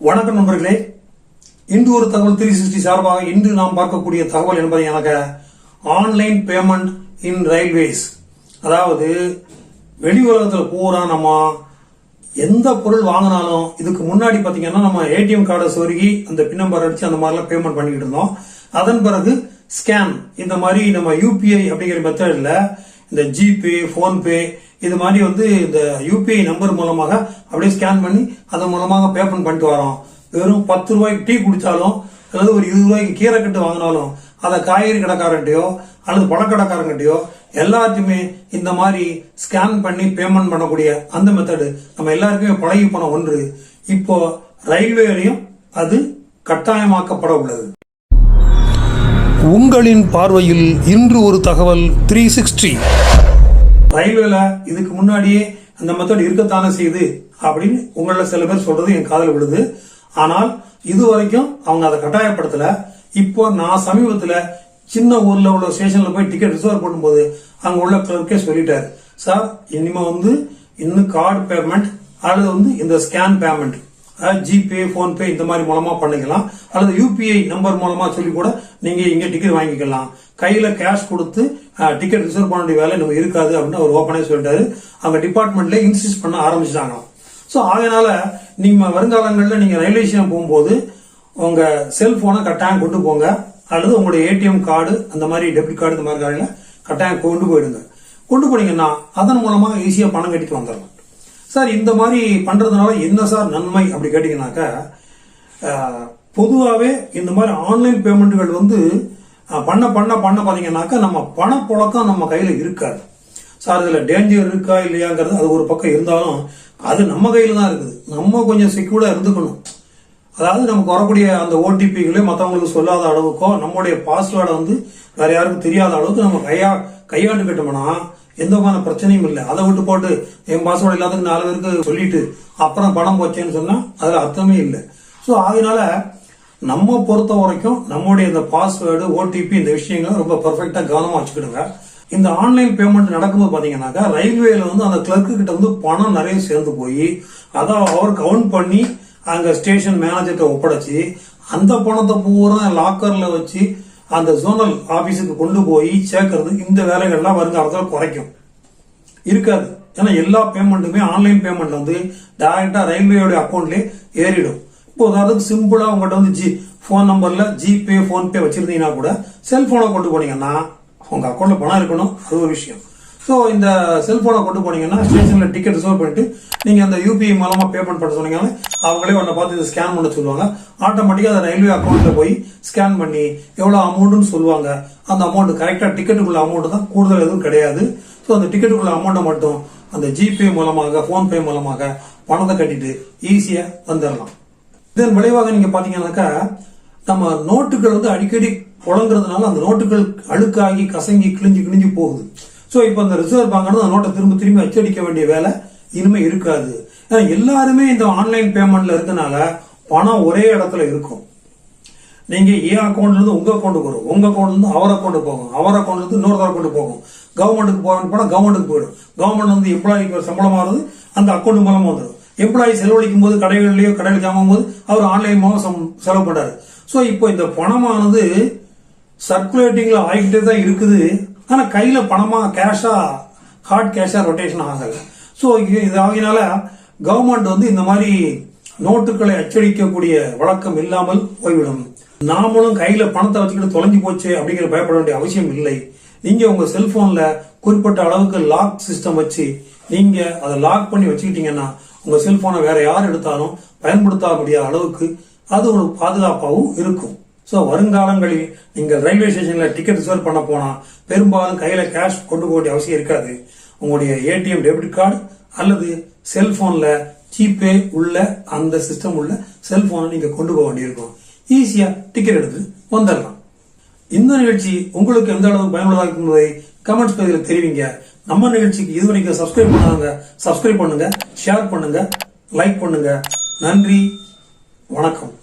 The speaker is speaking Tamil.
வணக்கம் நண்பர்களே. இன்று ஒரு தகவல் த்ரீ சிக்ஸ்டி சார்பாக இன்று நாம் பார்க்கக்கூடிய தகவல் என்பதை எனக்கு ஆன்லைன் பேமெண்ட் இன் ரயில்வேஸ் அதாவது வெளி உலகத்தில் பூரா நம்ம எந்த பொருள் வாங்கினாலும் இதுக்கு முன்னாடி பார்த்தீங்கன்னா நம்ம ஏடிஎம் கார்டை சொருகி அந்த பின் நம்பர் அடிச்சு அந்த மாதிரிலாம் பேமெண்ட் பண்ணிக்கிட்டு இருந்தோம். அதன் பிறகு ஸ்கேன் இந்த மாதிரி நம்ம யூபிஐ அப்படிங்கிற மெத்தடில் இந்த ஜிபே ஃபோன்பே இது மாதிரி வந்து இந்த யூபிஐ நம்பர் மூலமாக அப்படியே ஸ்கேன் பண்ணி அதன் மூலமாக பேமெண்ட் பண்ணிட்டு வரோம். வெறும் பத்து ரூபாய்க்கு டீ குடித்தாலும் அல்லது ஒரு இருபது ரூபாய்க்கு கீரை கட்டு வாங்கினாலும் அதை காய்கறி கடைக்காரன்ட்டையோ அல்லது பழக்கடைக்காரங்கிட்டையோ எல்லாத்தையுமே இந்த மாதிரி ஸ்கேன் பண்ணி பேமெண்ட் பண்ணக்கூடிய அந்த மெத்தடு நம்ம எல்லாருக்குமே பழகி போன ஒன்று. இப்போ ரயில்வேலையும் அது கட்டாயமாக்கப்பட உள்ளது. உங்களின் பார்வையில் இன்று ஒரு தகவல் த்ரீ சிக்ஸ்டி ரயில்வேல இதுக்கு முன்னாடியே அந்த மெத்தட் இருக்கத்தானே செய்யுது அப்படின்னு உங்களில் சில பேர் சொல்றது என் காதல் விழுது. ஆனால் இது வரைக்கும் அவங்க அதை கட்டாயப்படுத்தல. இப்போ நான் சமீபத்துல சின்ன ஊர்ல உள்ள ஸ்டேஷன்ல போய் டிக்கெட் ரிசர்வ் பண்ணும்போது அங்க உள்ள கிளர்க்கே சொல்லிட்டாரு. சார் இனிமே வந்து இன்னும் கார்டு பேமெண்ட் அல்லது வந்து இந்த ஸ்கேன் பேமெண்ட் ஜிபே போன்பே இந்த மாதிரி மூலமா பண்ணிக்கலாம். அல்லது யூபிஐ நம்பர் மூலமா சொல்லி கூட நீங்க இங்க டிக்கெட் வாங்கிக்கலாம். கையில கேஷ் கொடுத்து டிக்கெட் ரிசர்வ் பண்ண வேண்டிய வேலை நம்ம இருக்காது அப்படின்னு அவர் ஓப்பனே சொல்லிட்டாரு. அவங்க டிபார்ட்மெண்ட்ல இன்சிஸ்ட் பண்ண ஆரம்பிச்சிட்டாங்க ஸோ அதனால நீங்க வருங்காலங்களில் நீங்க ரயில்வே ஸ்டேஷன் போகும்போது உங்க செல்போனை கட்டாயம் கொண்டு போங்க. அல்லது உங்களுடைய ஏடிஎம் கார்டு அந்த மாதிரி டெபிட் கார்டு இந்த மாதிரி கார்டில் கட்டாயம் கொண்டு போயிடுங்க. கொண்டு போனீங்கன்னா அதன் மூலமா ஈஸியா பணம் கட்டிட்டு வந்துடலாம். சார் இந்த மாதிரி பண்றதுனால என்ன சார் நன்மை அப்படி கேட்டீங்கன்னாக்கா பொதுவாகவே இந்த மாதிரி ஆன்லைன் பேமெண்ட்டுகள் வந்து பண்ண பண்ண பண்ண பார்த்தீங்கன்னாக்கா நம்ம பணப்புழக்கம் நம்ம கையில் இருக்காது. சார் இதில் டேஞ்சர் இருக்கா இல்லையாங்கிறது அது ஒரு பக்கம் இருந்தாலும் அது நம்ம கையில் தான் இருக்குது. நம்ம கொஞ்சம் செக்யூர்டாக இருந்துக்கணும். அதாவது நமக்கு வரக்கூடிய அந்த ஓடிபிகளே மற்றவங்களுக்கு சொல்லாத அளவுக்கோ நம்மளுடைய பாஸ்வேர்டை வந்து வேற யாருக்கும் தெரியாத அளவுக்கு நம்ம கையா கையாண்டுக்கிட்டோம்னா எந்த விதமான பிரச்சனையும் இல்லை. அதை விட்டு போட்டு என் பாஸ்வேர்டு எல்லாத்துக்கும் நாலு பேருக்கு சொல்லிட்டு அப்புறம் பணம் போச்சேன்னு சொன்னா அதுல அர்த்தமே இல்லை. ஸோ அதனால நம்ம பொறுத்த வரைக்கும் நம்முடைய இந்த பாஸ்வேர்டு ஓடிபி இந்த விஷயங்களை ரொம்ப பெர்ஃபெக்டா கவனமா வச்சுக்கிடுங்க. இந்த ஆன்லைன் பேமெண்ட் நடக்கும்போது பார்த்தீங்கன்னாக்கா ரயில்வேல வந்து அந்த கிளர்க்கு கிட்ட வந்து பணம் நிறைய சேர்ந்து போய் அதை அவர் கவுண்ட் பண்ணி அங்கே ஸ்டேஷன் மேனேஜர்கிட்ட ஒப்படைச்சி அந்த பணத்தை பூரா லாக்கரில் வச்சு அந்த ஜோனல் ஆபீஸுக்கு கொண்டு போய் சேர்க்கறது இந்த வேலைகள்லாம் வருங்காலத்தில் குறைக்கும். இருக்காது. ஏன்னா எல்லா பேமெண்ட்டுமே ஆன்லைன் பேமெண்ட் வந்து டைரக்டா ரயில்வேயோட அக்கௌண்ட்லயே ஏறிடும். இப்போ உதாரணத்துக்கு சிம்பிளா உங்கள்கிட்ட வந்து ஜி ஃபோன் நம்பர்ல ஜிபே ஃபோன்பே வச்சிருந்தீங்கன்னா கூட செல்போனை கொண்டு போனீங்கன்னா உங்க அக்கௌண்ட்ல பணம் இருக்கணும். அது ஒரு விஷயம். ஸோ இந்த செல்போனை கொண்டு போனீங்கன்னா ஸ்டேஷன்ல டிக்கெட் ரிசர்வ் பண்ணிட்டு நீங்க அந்த யூபிஐ மூலமா பேமெண்ட் பண்ண சொன்னீங்கன்னா அவங்களே உன்னை பார்த்து இதை ஸ்கேன் பண்ண சொல்லுவாங்க. ஆட்டோமேட்டிக்கா அந்த ரயில்வே அக்கௌண்ட்ல போய் ஸ்கேன் பண்ணி எவ்வளவு அமௌண்ட்னு சொல்லுவாங்க. அந்த அமௌண்ட் கரெக்டா டிக்கெட்டுக்குள்ள அமௌண்ட் தான் கூடுதல் எதுவும் கிடையாது. ஸோ அந்த டிக்கெட்டுக்குள்ள அமௌண்ட்டை மட்டும் அந்த ஜிபே மூலமாக போன்பே மூலமாக பணத்தை கட்டிட்டு ஈஸியா வந்துடலாம் இதன் விளைவாக நீங்க பாத்தீங்கன்னாக்கா நம்ம நோட்டுகள் வந்து அடிக்கடி புழங்குறதுனால அந்த நோட்டுகள் அழுக்காகி கசங்கி கிழிஞ்சு கிழிஞ்சு போகுது. ஸோ இப்போ அந்த ரிசர்வ் பேங்கானது அந்த நோட்டை திரும்ப திரும்பி அச்சடிக்க வேண்டிய வேலை இனிமே இருக்காது. ஏன்னா எல்லாருமே இந்த ஆன்லைன் பேமெண்ட்ல இருக்கனால பணம் ஒரே இடத்துல இருக்கும். நீங்க என் அக்கௌண்ட்ல இருந்து உங்க அக்கௌண்ட்டுக்கு வரும். உங்க அக்கௌண்ட்ல இருந்து அவர் அக்கௌண்ட் போகும். அவர் அக்கௌண்ட்ல இருந்து இன்னொரு அக்கௌண்ட் போகும். கவர்மெண்ட்டுக்கு போகணும் போனால் கவர்மெண்ட்டுக்கு போயிடும். கவர்மெண்ட் வந்து எம்ப்ளாய்க்கு சம்பளம் ஆகுது அந்த அக்கௌண்ட் மூலமா வந்துடும் எம்ப்ளாயி செலவழிக்கும் போது கடைகள்லயோ கடையில் ஜாமும் போது அவர் ஆன்லைன் மூலம் சம்- செலவு பண்றாரு. ஸோ இப்போ இந்த பணமானது சர்க்குலேட்டிங்ல ஆகிக்கிட்டே தான் இருக்குது. ஆனால் கையில் பணமாக கேஷாக ஹார்ட் கேஷாக ரொட்டேஷன் ஆகல ஸோ இது ஆகினால கவர்மெண்ட் வந்து இந்த மாதிரி நோட்டுகளை அச்சடிக்கக்கூடிய வழக்கம் இல்லாமல் போய்விடும். நாமளும் கையில் பணத்தை வச்சுக்கிட்டு தொலைஞ்சு போச்சு அப்படிங்கிற பயப்பட வேண்டிய அவசியம் இல்லை. நீங்கள் உங்கள் செல்ஃபோனில் குறிப்பிட்ட அளவுக்கு லாக் சிஸ்டம் வச்சு நீங்கள் அதை லாக் பண்ணி வச்சுக்கிட்டீங்கன்னா உங்கள் செல்ஃபோனை வேற யார் எடுத்தாலும் பயன்படுத்தக்கூடிய முடியாத அளவுக்கு அது ஒரு பாதுகாப்பாகவும் இருக்கும். ஸோ வருங்காலங்களில் நீங்கள் ரயில்வே ஸ்டேஷனில் டிக்கெட் ரிசர்வ் பண்ண போனால் பெரும்பாலும் கையில் கேஷ் கொண்டு போக வேண்டிய அவசியம் இருக்காது. உங்களுடைய ஏடிஎம் டெபிட் கார்டு அல்லது செல்ஃபோனில் ஜிபே உள்ள அந்த சிஸ்டம் உள்ள செல்ஃபோனை நீங்கள் கொண்டு போக வேண்டியிருக்கும். ஈஸியாக டிக்கெட் எடுத்து வந்துடலாம். இந்த நிகழ்ச்சி உங்களுக்கு எந்த அளவுக்கு பயனுள்ளதாக இருக்கும் என்பதை கமெண்ட்ஸ் பகுதியில் தெரிவிங்க. நம்ம நிகழ்ச்சிக்கு இது வரைக்கும் சப்ஸ்கிரைப் பண்ணாங்க சப்ஸ்கிரைப் பண்ணுங்க ஷேர் பண்ணுங்க லைக் பண்ணுங்க. நன்றி வணக்கம்.